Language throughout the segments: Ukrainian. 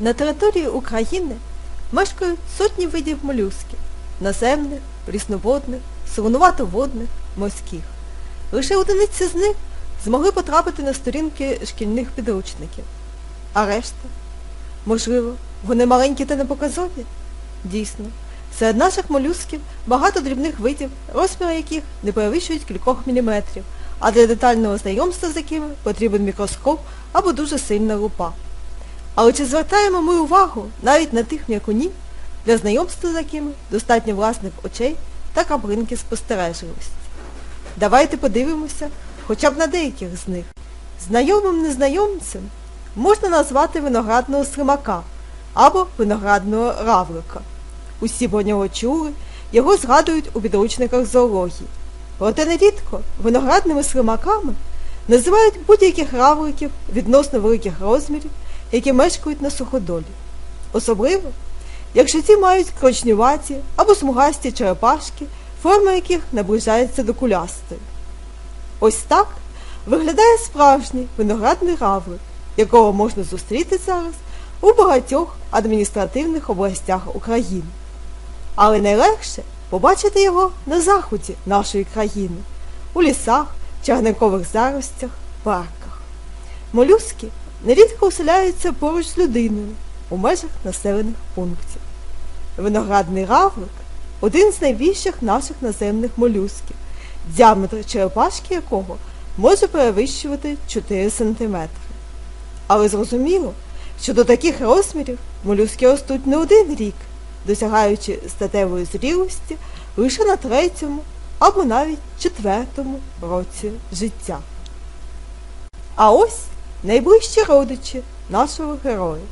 На території України мешкають сотні видів молюсків наземних, прісноводних, солонуватоводних, морських. Лише одиниці з них змогли потрапити на сторінки шкільних підручників. А решта? Можливо, вони маленькі та непоказові? Дійсно, серед наших молюсків багато дрібних видів, розміри яких не перевищують кількох міліметрів, а для детального знайомства з якими потрібен мікроскоп або дуже сильна лупа. Але чи звертаємо ми увагу навіть на тих м'якунів, для знайомства з якими достатньо власних очей та каблинки спостережливості? Давайте подивимося хоча б на деяких з них. Знайомим незнайомцем можна назвати виноградного слимака або виноградного равлика. Усі про нього чули, його згадують у підручниках зоології. Проте нерідко виноградними слимаками називають будь-яких равликів відносно великих розмірів, які мешкають на суходолі. Особливо, якщо ці мають крочнюваті або смугасті черепашки, форма яких наближається до кулястої. Ось так виглядає справжній виноградний равлик, якого можна зустріти зараз у багатьох адміністративних областях України. Але найлегше побачити його на заході нашої країни, у лісах, чагникових заростях, парках. Молюски нерідко оселяються поруч з людиною у межах населених пунктів. Виноградний равлик один з найбільших наших наземних молюсків, діаметр черепашки якого може перевищувати 4 см. Але зрозуміло, що до таких розмірів молюски ростуть не один рік, досягаючи статевої зрілості лише на третьому або навіть четвертому році життя. А ось найближчі родичі нашого героя.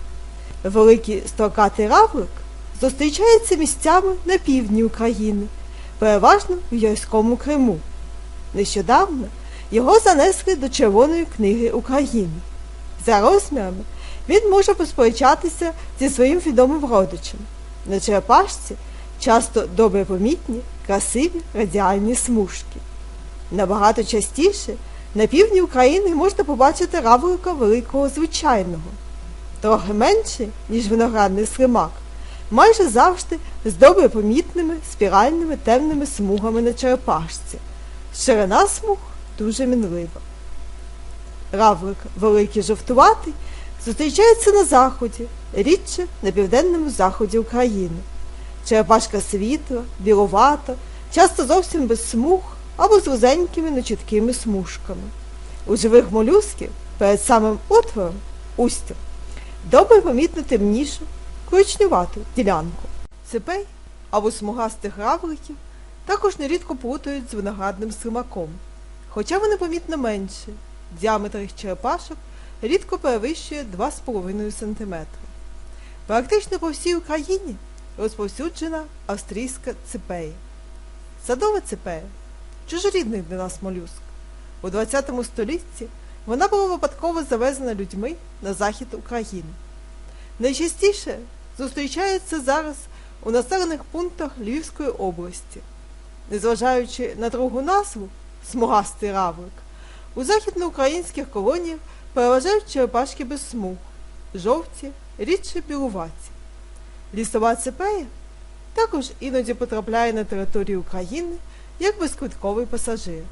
Великий строкатий равлик зустрічається місцями на півдні України, переважно в Йойському Криму. Нещодавно його занесли до Червоної книги України. За розмірами він може посперечатися зі своїм відомим родичем. На черепашці часто добре помітні, красиві радіальні смужки. Набагато частіше на півдні України можна побачити равлика великого звичайного, трохи менший, ніж виноградний слимак, майже завжди з добре помітними спіральними темними смугами на черепашці. Ширина смуг дуже мінлива. Равлик великий жовтуватий зустрічається на заході, рідше на південному заході України. Черепашка світла, біловата, часто зовсім без смуг або з вузенькими нечіткими смужками. У живих молюсків перед самим отвором устям добре помітно темнішу, коричневату ділянку. Цепей або смугастих равликів також нерідко плутають з виноградним слимаком, хоча вони помітно менші. Діаметр їх черепашок рідко перевищує 2,5 см. Практично по всій Україні розповсюджена австрійська цепея. Садова цепея чужорідний для нас молюск. У ХХ столітті вона була випадково завезена людьми на захід України. Найчастіше зустрічається зараз у населених пунктах Львівської області. Незважаючи на другу назву смугастий равлик, у західноукраїнських колоніях переважають черепашки без смуг, жовті, рідше білуваті. Лісова цепея також іноді потрапляє на територію України як безквитковий пасажир.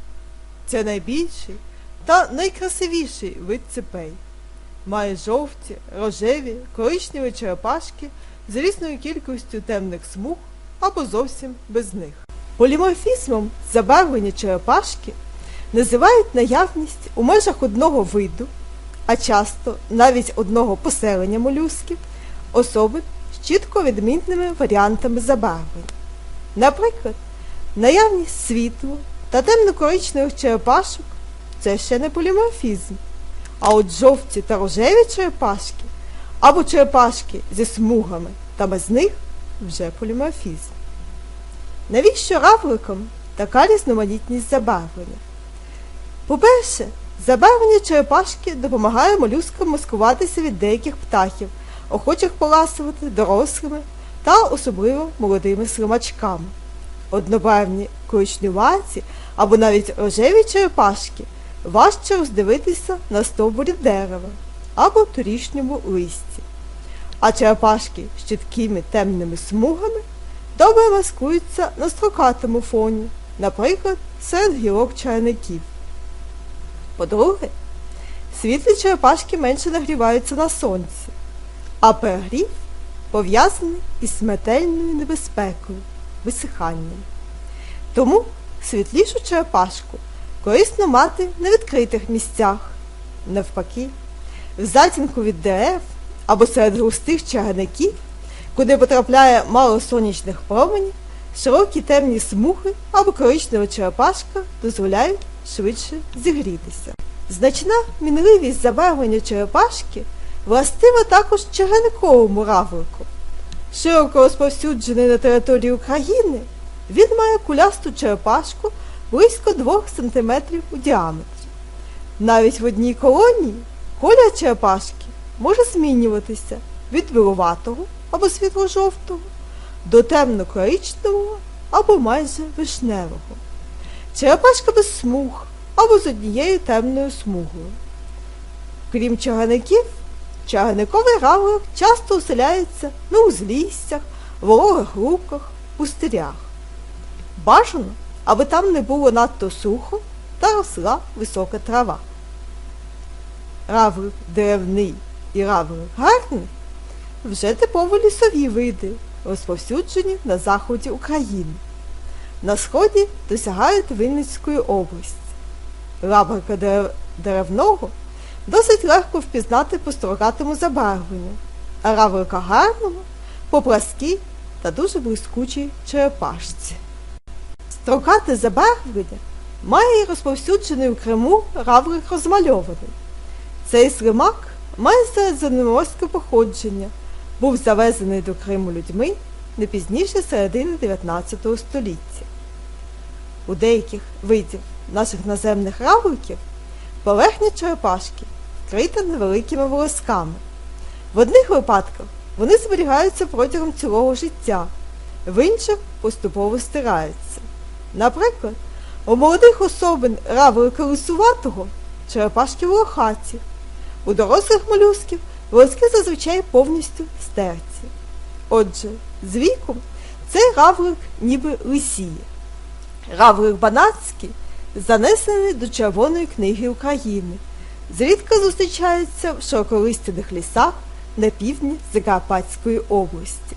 Це найбільший та найкрасивіший вид цепей. Має жовті, рожеві, коричневі черепашки з різною кількістю темних смуг або зовсім без них. Поліморфізмом забарвлення черепашки називають наявність у межах одного виду, а часто навіть одного поселення молюсків, особи з чітко відмінними варіантами забарвлення. Наприклад, наявність світлу та темно-коричневих черепашок це ще не поліморфізм. А от жовті та рожеві черепашки або черепашки зі смугами та без них вже поліморфізм. Навіщо равликам така різноманітність забарвлення? По-перше, забарвлення черепашки допомагає молюскам маскуватися від деяких птахів, охочих поласувати дорослими та особливо молодими слимачками. Однобарвні коричневаті або навіть рожеві черепашки важче роздивитися на стовбурі дерева або торішньому листі. а черепашки з чіткими темними смугами добре маскуються на строкатому фоні, наприклад, серед гілок чайників. По-друге, світлі черепашки менше нагріваються на сонці, а перегрів пов'язаний із смертельною небезпекою, висиханням. Тому світлішу черепашку корисно мати на відкритих місцях, навпаки, в затінку від дерев або серед густих чагарників, куди потрапляє мало сонячних променів, широкі темні смуги або коричнева черепашка дозволяють швидше зігрітися. Значна мінливість забарвлення черепашки властива також чагарниковому равлику. Широко розповсюджений на території України, він має кулясту черепашку близько 2 см у діаметрі. Навіть в одній колонії колір черепашки може змінюватися від білуватого або світло-жовтого до темно-коричневого або майже вишневого. Черепашка без смуг або з однією темною смугою. Крім чагарників, чагарниковий равлик часто оселяється на узліссях, вологих луках, пустирях. Бажано, аби там не було надто сухо та росла висока трава. Равлик деревний і равлик гарний вже типово лісові види, розповсюджені на заході України. На сході досягають Вінницької області. Равлика дерев- деревного досить легко впізнати по строкатому забарвленню, а равлика гарного по пласкій та дуже блискучій черепашці. Строкате забарвлення має розповсюджений у Криму равлик розмальований. Цей слимак має середземноморське походження, був завезений до Криму людьми не пізніше середини 19 століття. У деяких видів наших наземних равликів поверхня черепашки вкрита невеликими волосками. В одних випадках вони зберігаються протягом цілого життя, в інших поступово стираються. Наприклад, у молодих особин равлика лисуватого черепашки волохаті, у дорослих молюсків волоски зазвичай повністю стерті. Отже, з віком цей равлик ніби лисіє. Равлик Банацький занесений до Червоної книги України. Зрідка зустрічається в широколистяних лісах на півдні Закарпатської області.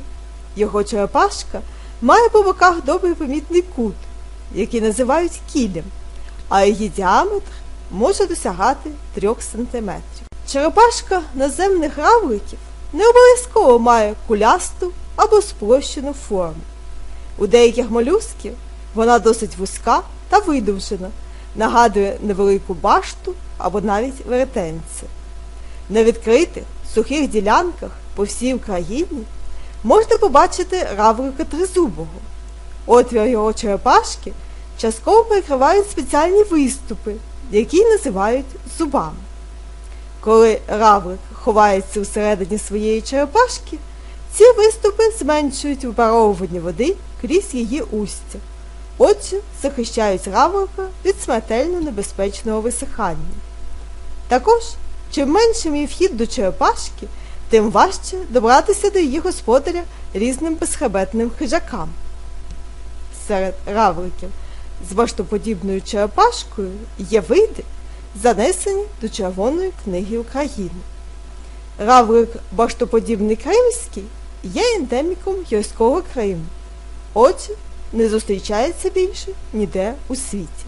Його черепашка має по боках добре помітний кут, який називають кілем, а її діаметр може досягати 3 см. Черепашка наземних равликів не обов'язково має кулясту або спрощену форму. У деяких молюсків вона досить вузька та видовжена, нагадує невелику башту або навіть веретенце. На відкритих сухих ділянках по всій Україні можна побачити равлика тризубого. Отвір його черепашки частково перекривають спеціальні виступи, які називають зубами. Коли равлик ховається всередині своєї черепашки, ці виступи зменшують випаровування води крізь її устя. Отже, захищають равлика від смертельно небезпечного висихання. Також, чим меншим є вхід до черепашки, тим важче добратися до її господаря різним безхребетним хижакам. Серед равликів з баштоподібною черепашкою є види, занесені до Червоної книги України. Равлик баштоподібний кримський є ендеміком гірського Криму. Отже, не зустрічається більше ніде у світі.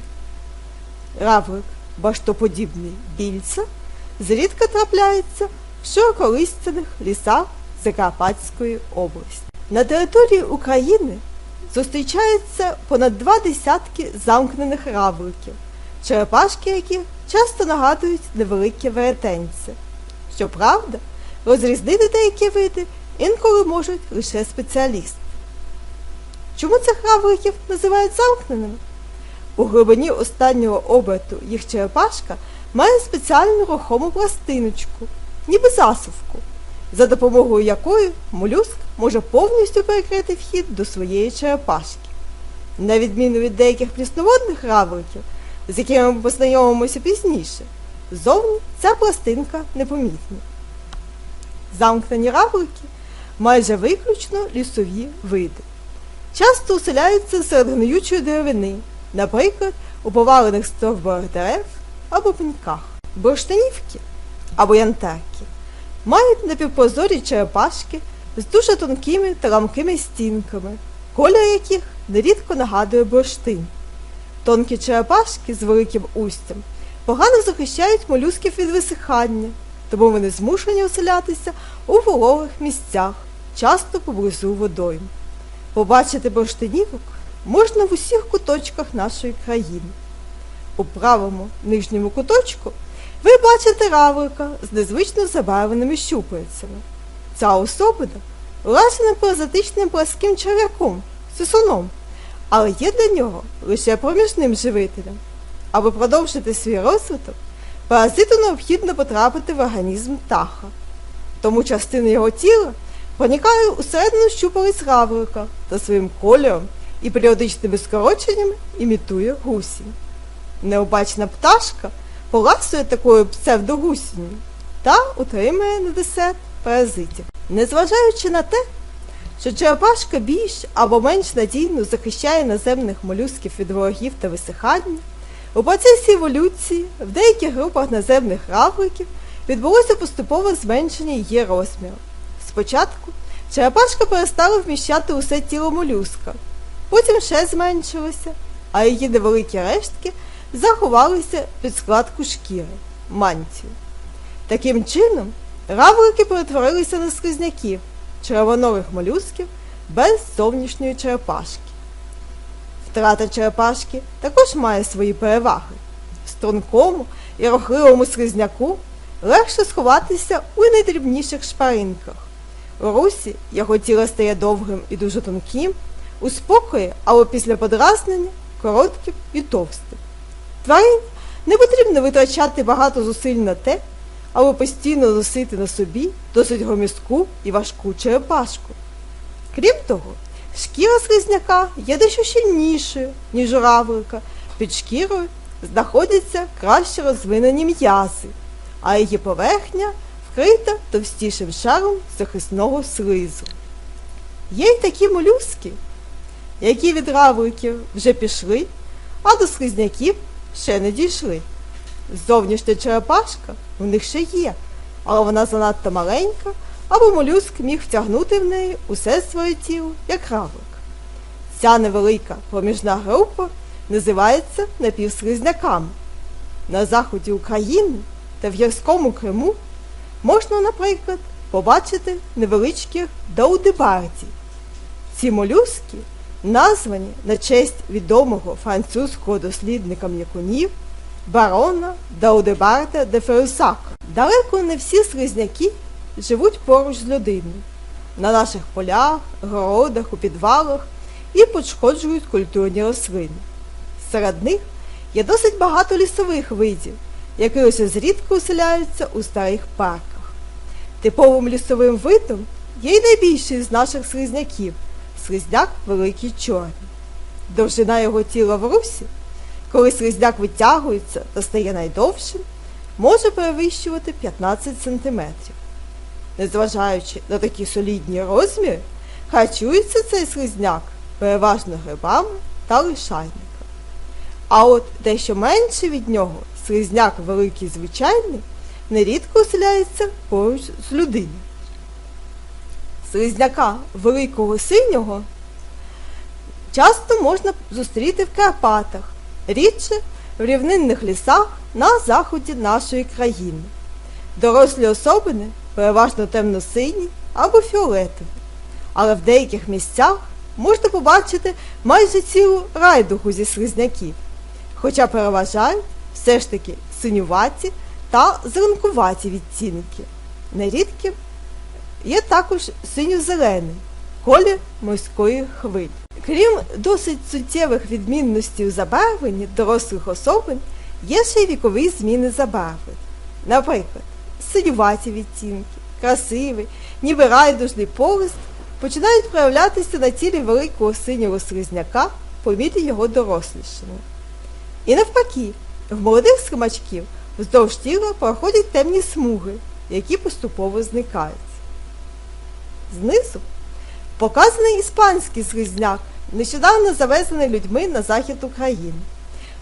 Равлик баштоподібний більця зрідка трапляється в широколистяних лісах Закарпатської області. На території України зустрічаються понад два десятки замкнених равликів, черепашки яких часто нагадують невеликі веретенці. Щоправда, розрізнити деякі види інколи можуть лише спеціалісти. Чому цих равликів називають замкненими? У глибині останнього оберту їх черепашка має спеціальну рухому пластиночку, ніби засувку, за допомогою якої молюск може повністю перекрити вхід до своєї черепашки. На відміну від деяких прісноводних равликів, з якими ми познайомимося пізніше, зовні ця пластинка непомітна. замкнені равлики майже виключно лісові види. Часто уселяються серед гниючої деревини, наприклад, у повалених стовбурах дерев або пеньках. Бурштинівки або янтарки мають напівпрозорі черепашки з дуже тонкими та ламкими стінками, колір яких нерідко нагадує бурштин. Тонкі черепашки з великим устям погано захищають молюсків від висихання, тому вони змушені оселятися у вологих місцях, часто поблизу водойм. Побачити бурштинівок можна в усіх куточках нашої країни. У правому нижньому куточку ви бачите равлика з незвично забарвленими щупальцями. Ця особина уражена паразитичним пласким черв'яком, сисуном, але є для нього лише проміжним живителем. Аби продовжити свій розвиток, паразиту необхідно потрапити в організм птаха. Тому частина його тіла проникає усередину щупалець равлика та своїм кольором і періодичними скороченнями імітує гусінь. Необачна пташка поласує такою псевдогусінню та утримує на десерт паразитів. Незважаючи на те, що черепашка більш або менш надійно захищає наземних молюсків від ворогів та висихання, у процесі еволюції в деяких групах наземних равликів відбулося поступове зменшення її розміру. Спочатку черепашка перестала вміщати усе тіло молюска, потім ще зменшилося, а її невеликі рештки заховалися під складку шкіри мантію. Таким чином, равлики перетворилися на слизняків, червонорих молюсків без зовнішньої черепашки. Втрата черепашки також має свої переваги. Стрункому і рухливому слизняку легше сховатися у найдрібніших шпаринках. У русі його тіло стає довгим і дуже тонким, у спокої або після подразнення коротким і товстим. Тварин не потрібно витрачати багато зусиль на те, аби постійно носити на собі досить громістку і важку черепашку. Крім того, шкіра слизняка є дещо щільнішою, ніж равлика. Під шкірою знаходяться краще розвинені м'язи, а її поверхня вкрита товстішим шаром захисного слизу. Є й такі молюски, які від равликів вже пішли, а до слизняків ще не дійшли. Зовнішня черепашка в них ще є, але вона занадто маленька, аби молюск міг втягнути в неї усе своє тіло, як равлик. Ця невелика проміжна група називається напівслизняками. На заході України та в Гірському Криму можна, наприклад, побачити невеличких даудебарді. Ці молюски названі на честь відомого французького дослідника м'якунів барона Даудебарда де Ферусака. Далеко не всі слизняки живуть поруч з людиною, на наших полях, городах, у підвалах і пошкоджують культурні рослини. Серед них є досить багато лісових видів, які лише зрідка оселяються у старих парках. Типовим лісовим видом є й найбільший з наших слизняків слизняк великий чорний. Довжина його тіла в русі, коли слизняк витягується та стає найдовшим, може перевищувати 15 см. Незважаючи на такі солідні розміри, харчується цей слизняк переважно грибами та лишайниками. А от дещо менше від нього слизняк великий звичайний нерідко оселяється поруч з людиною. Слизняка великого синього часто можна зустріти в Карпатах, рідше в рівнинних лісах на заході нашої країни. Дорослі особини переважно темно-сині або фіолетові, але в деяких місцях можна побачити майже цілу райдугу зі слизняків, хоча переважають все ж таки синюваті та зеленкуваті відтінки. Нерідки є також синьо-зелений колір морської хвилі. Крім досить суттєвих відмінностей у забарвленні дорослих особин, є ще й вікові зміни забарвлень. Наприклад, синюваті відтінки, красивий, ніби райдужний полист починають проявлятися на тілі великого синього слизняка по мірі його дорослішання. І навпаки, в молодих слимачків вздовж тіла проходять темні смуги, які поступово зникають. Знизу показаний іспанський слизняк, нещодавно завезений людьми на захід України.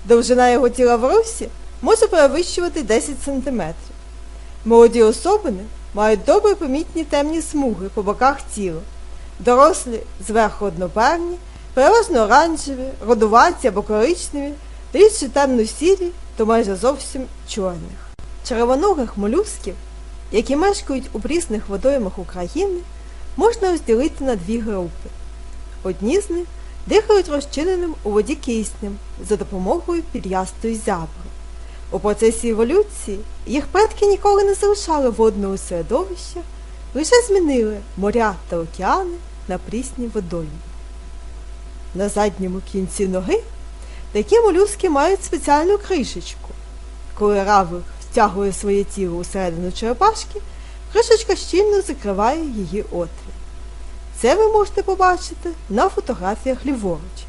Довжина його тіла в русі може перевищувати 10 см. Молоді особини мають добре помітні темні смуги по боках тіла. Дорослі зверху однобарвні, переважно оранжеві, родуваті або коричневі, рідше темно-сірі, то майже зовсім чорних. Червоногих молюсків, які мешкають у прісних водоймах України, можна розділити на дві групи. Одні з них дихають розчиненим у воді киснем за допомогою під'ястої зябри. У процесі еволюції їх предки ніколи не залишали водного середовища, лише змінили моря та океани на прісні водойми. На задньому кінці ноги такі молюски мають спеціальну кришечку. Коли равлик втягує своє тіло усередину черепашки, кришечка щільно закриває її отвір. Це ви можете побачити на фотографіях ліворуч.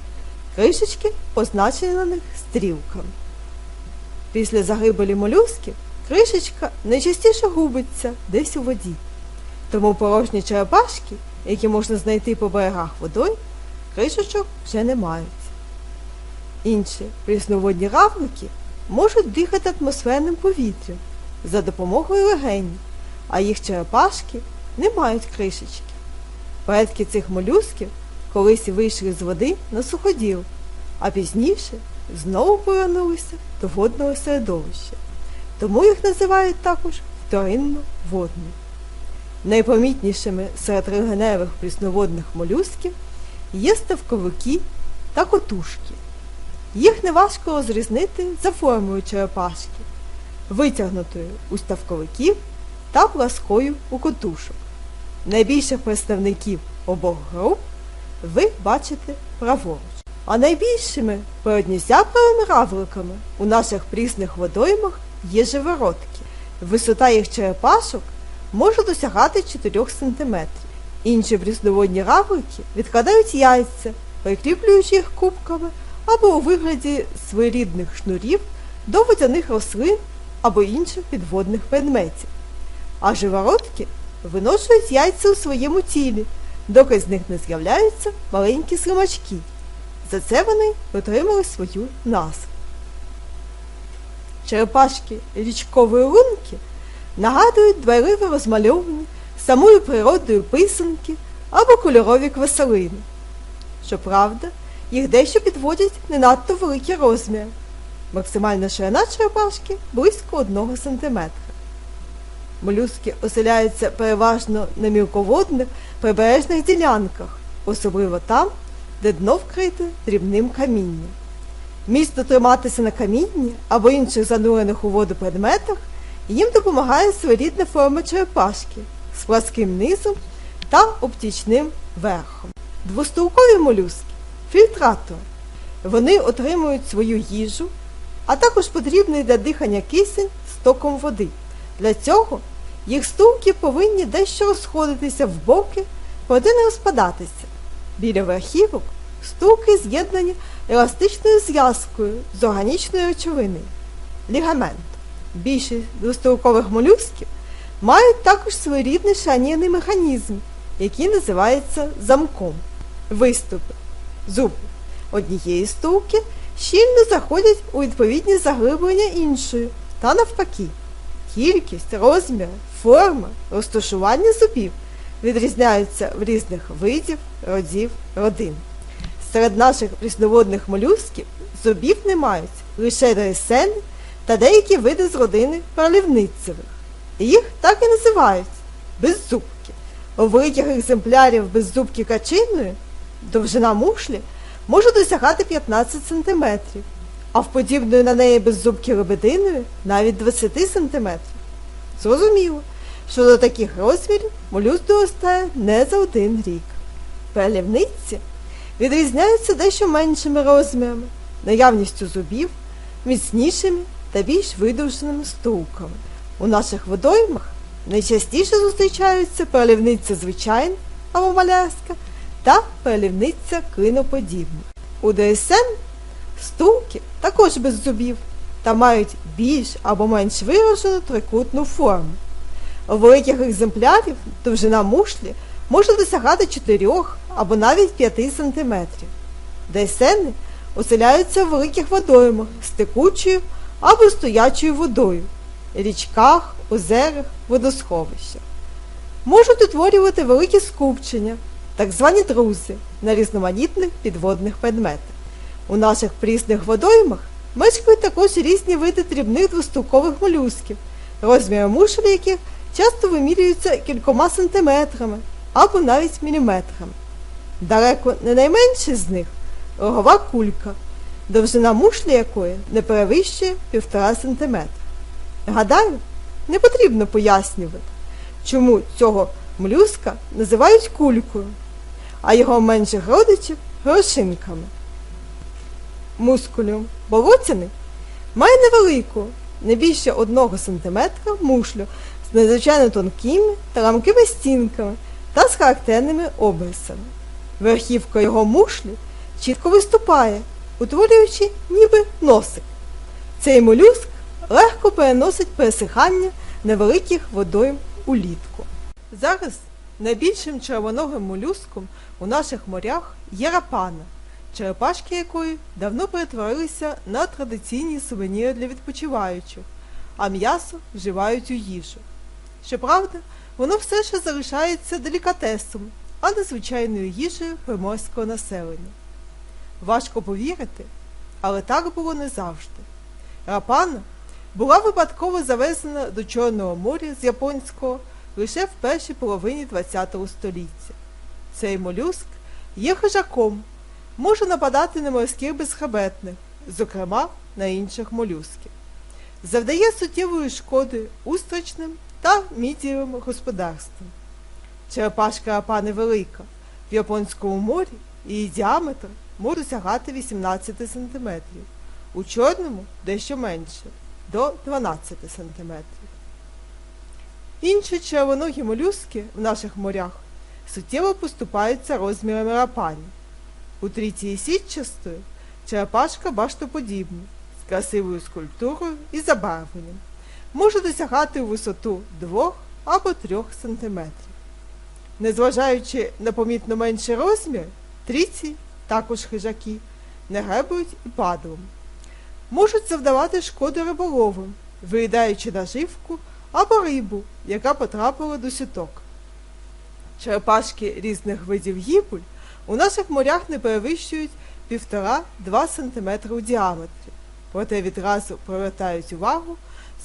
Кришечки позначені на них стрілками. Після загибелі молюсків кришечка найчастіше губиться десь у воді. Тому порожні черепашки, які можна знайти по берегах водой, кришечок вже не мають. Інші прісноводні равлики можуть дихати атмосферним повітрям за допомогою легенів, а їх черепашки не мають кришечки. Предки цих молюсків колись вийшли з води на суходіл, а пізніше знову повернулися до водного середовища. Тому їх називають також вторинно водними. Найпомітнішими серед регеневих прісноводних молюсків є ставковики та котушки. Їх неважко розрізнити за формою черепашки, витягнутою у ставковиків та пласкою у котушок. Найбільших представників обох груп ви бачите праворуч. А найбільшими передньозябровими равликами у наших прісних водоймах є живородки. Висота їх черепашок може досягати 4 см. Інші прісноводні равлики відкладають яйця, прикріплюючи їх кубками або у вигляді своєрідних шнурів до водяних рослин або інших підводних предметів. А живородки виношують яйця у своєму тілі, доки з них не з'являються маленькі слимачки. За це вони отримали свою назву. Черепашки річкової лунки нагадують дбайливо розмальовані самою природою писанки або кольорові квасолини. Щоправда, їх дещо підводять не надто великі розміри. Максимальна ширина черепашки близько 1 см. Молюски оселяються переважно на мілководних прибережних ділянках, особливо там, де дно вкрите дрібним камінням. Місто триматися на камінні або інших занурених у воду предметах їм допомагає своєрідна форма черепашки з пласким низом та оптічним верхом. Двостолкові молюски фільтратори. Вони отримують свою їжу, а також потрібний для дихання кисень з током води. Для цього їх стулки повинні дещо розходитися в боки, проте не розпадатися. Біля верхівок стулки з'єднані еластичною зв'язкою з органічною речовиною лігамент. Більшість двостолкових молюсків мають також своєрідний шанірний механізм, який називається замком. Виступи зуби однієї стулки щільно заходять у відповідні заглиблення іншої та навпаки. Кількість, розмір, форма, розташування зубів відрізняються в різних видів, родів, родин. Серед наших прісноводних молюсків зубів не мають лише дресени та деякі види з родини пролівницевих. Їх так і називають беззубки. У великих екземплярів беззубки качиною довжина мушлі може досягати 15 см, а в подібної на неї беззубки лебединою навіть 20 см. Зрозуміло, що до таких розмірів молюск доростає не за один рік. Перелівниці відрізняються дещо меншими розмірами, наявністю зубів, міцнішими та більш видовженими стулками. У наших водоймах найчастіше зустрічаються перелівниця звичайна або маляска та перелівниця клиноподібна. У ДСН стулки також без зубів та мають більш або менш виражену трикутну форму. У великих екземплярів довжина мушлі може досягати 4 або навіть 5 см. Дейсени оселяються в великих водоймах з текучою або стоячою водою, річках, озерах, водосховищах. Можуть утворювати великі скупчення, так звані друзи, на різноманітних підводних предметах. У наших прісних водоймах мешкають також різні види дрібних двостулкових молюсків, розміри мушель яких часто вимірюються кількома сантиметрами або навіть міліметрами. Далеко не найменший з них рогова кулька, довжина мушлі якої не перевищує 1,5 см. Гадаю, не потрібно пояснювати, чому цього молюска називають кулькою, а його менших родичів грошинками. Мускуліум болотяний має невелику, не більше 1 см мушлю з надзвичайно тонкими та ламкими стінками та з характерними обрисами. Верхівка його мушлі чітко виступає, утворюючи ніби носик. Цей молюск легко переносить пересихання невеликих водойм улітку. Зараз найбільшим червоногим молюском у наших морях є рапана, черепашки якої давно перетворилися на традиційні сувеніри для відпочиваючих, а м'ясо вживають у їжу. Щоправда, воно все ще залишається делікатесом, а не звичайною їжею приморського населення. Важко повірити, але так було не завжди. Рапана була випадково завезена до Чорного моря з японського лише в першій половині ХХ століття. Цей молюск є хижаком, може нападати на морських безхребетних, зокрема на інших молюсків. Завдає суттєвої шкоди устричним та мідієвим господарствам. Черепашка рапани велика. В Японському морі її діаметр може досягати 18 см, у Чорному дещо менше до 12 см. Інші червоногі молюски в наших морях суттєво поступаються розмірами рапані. У трітії сітчастої черепашка баштоподібна, з красивою скульптурою і забарвленням. Може досягати у висоту 2 або 3 см. Незважаючи на помітно менший розмір, тріці, також хижаки, не гребують і падлом. Можуть завдавати шкоду риболовам, виїдаючи наживку або рибу, яка потрапила до сіток. Черепашки різних видів гібуль у наших морях не перевищують 1,5-2 см у діаметрі, проте відразу привертають увагу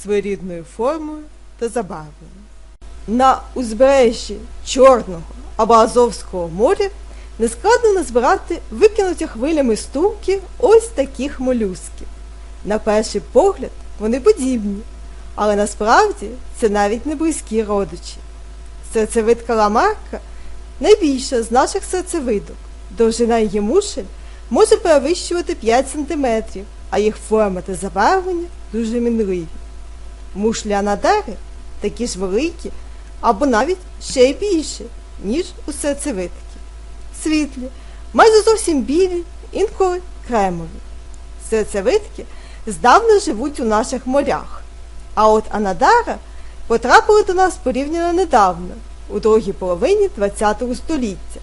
своєрідною формою та забарвленням. На узбережжі Чорного або Азовського моря нескладно назбирати викинуті хвилями стулки ось таких молюсків. На перший погляд вони подібні, але насправді це навіть не близькі родичі. Серцевид каламарка найбільша з наших серцевидок. Довжина її мушель може перевищувати 5 см, а їх форма та забарвлення дуже мінливі. Мушлі анадери такі ж великі або навіть ще й більші, ніж у серцевидки. Світлі, майже зовсім білі, інколи кремові. Серцевидки здавна живуть у наших морях, а от анадара потрапили до нас порівняно недавно, у другій половині ХХ століття.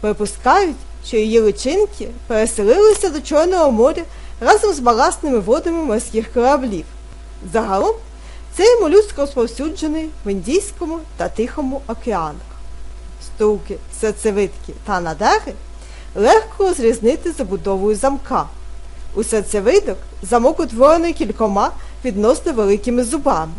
Припускають, що її личинки переселилися до Чорного моря разом з баласними водами морських кораблів. Загалом цей молюск розповсюджений в Індійському та Тихому океанах. Стулки, серцевидки та надари легко розрізнити забудовою замка. У серцевидок замок утворений кількома відносно великими зубами.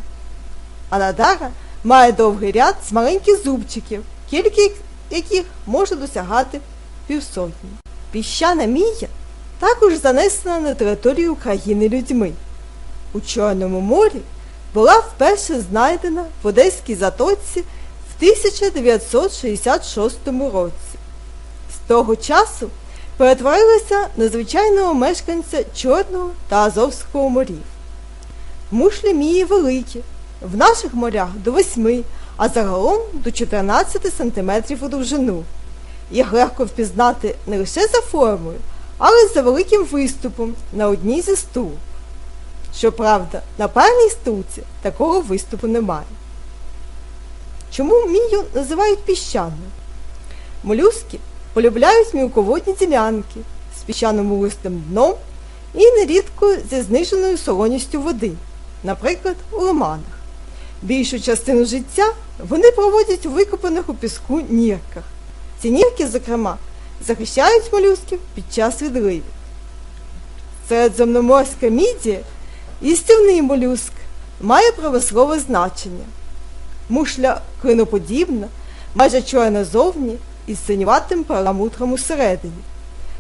А надара має довгий ряд з маленьких зубчиків, кількість яких може досягати півсотні. Піщана мія також занесена на територію України людьми. У Чорному морі була вперше знайдена в Одеській затоці в 1966 році. З того часу перетворилася на звичайного мешканця Чорного та Азовського морів. Мушлі мії великі, в наших морях до 8, а загалом до 14 см у довжину. Їх легко впізнати не лише за формою, але й за великим виступом на одній зі стул. Щоправда, на певній стулці такого виступу немає. Чому мію називають піщаною? Молюски полюбляють мілководні ділянки з піщано-мулистим дном і нерідко зі зниженою солоністю води, наприклад, у лиманах. Більшу частину життя вони проводять у викопаних у піску нірках. Ці нірки, зокрема, захищають молюсків під час відливів. Середземноморська мідія їстівний молюск має промислове значення. Мушля клиноподібна, майже чорна зовні із синюватим перламутром усередині.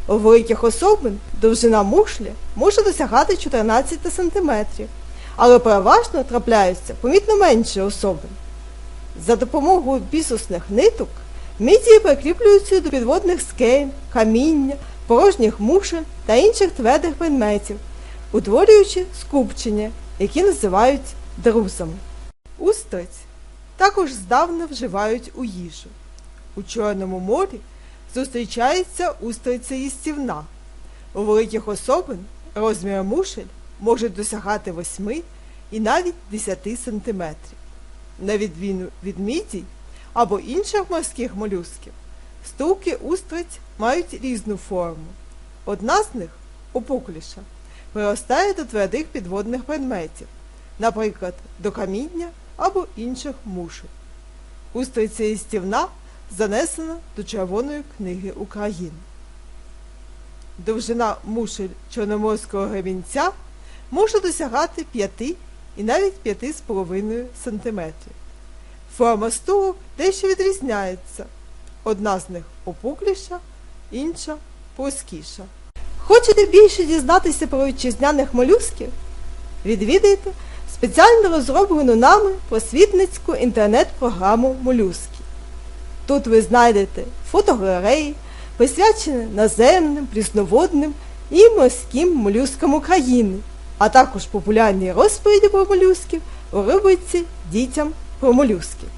У великих особин довжина мушлі може досягати 14 см, але переважно трапляються помітно менші особин. За допомогою бісусних ниток мідії прикріплюються до підводних скель, каміння, порожніх мушель та інших твердих предметів, утворюючи скупчення, які називають друзами. Устриць також здавна вживають у їжу. У Чорному морі зустрічається устриця їстівна. У великих особин розмір мушель може досягати 8 і навіть 10 сантиметрів. На відміну від мідій або інших морських молюсків, стулки устриць мають різну форму. Одна з них, опукліша, приростає до твердих підводних предметів, наприклад, до каміння або інших мушель. Устриця їстівна занесена до Червоної книги України. Довжина мушель чорноморського гребінця може досягати 5 і навіть 5,5 см. Форма стулок дещо відрізняється. Одна з них опукліша, інша плоскіша. Хочете більше дізнатися про вітчизняних молюсків? Відвідайте спеціально розроблену нами просвітницьку інтернет-програму Молюски. Тут ви знайдете фотогалереї, присвячені наземним, прісноводним і морським молюскам України, а також популярні розповіді про молюсків у рубриці Дітям про молюсків.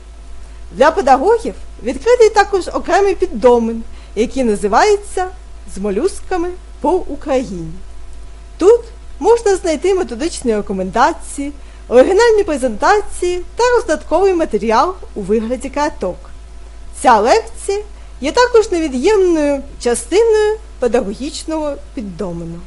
Для педагогів відкритий також окремий піддомен, який називається З молюсками по Україні. Тут можна знайти методичні рекомендації, оригінальні презентації та роздатковий матеріал у вигляді карток. Ця лекція є також невід'ємною частиною педагогічного піддомену.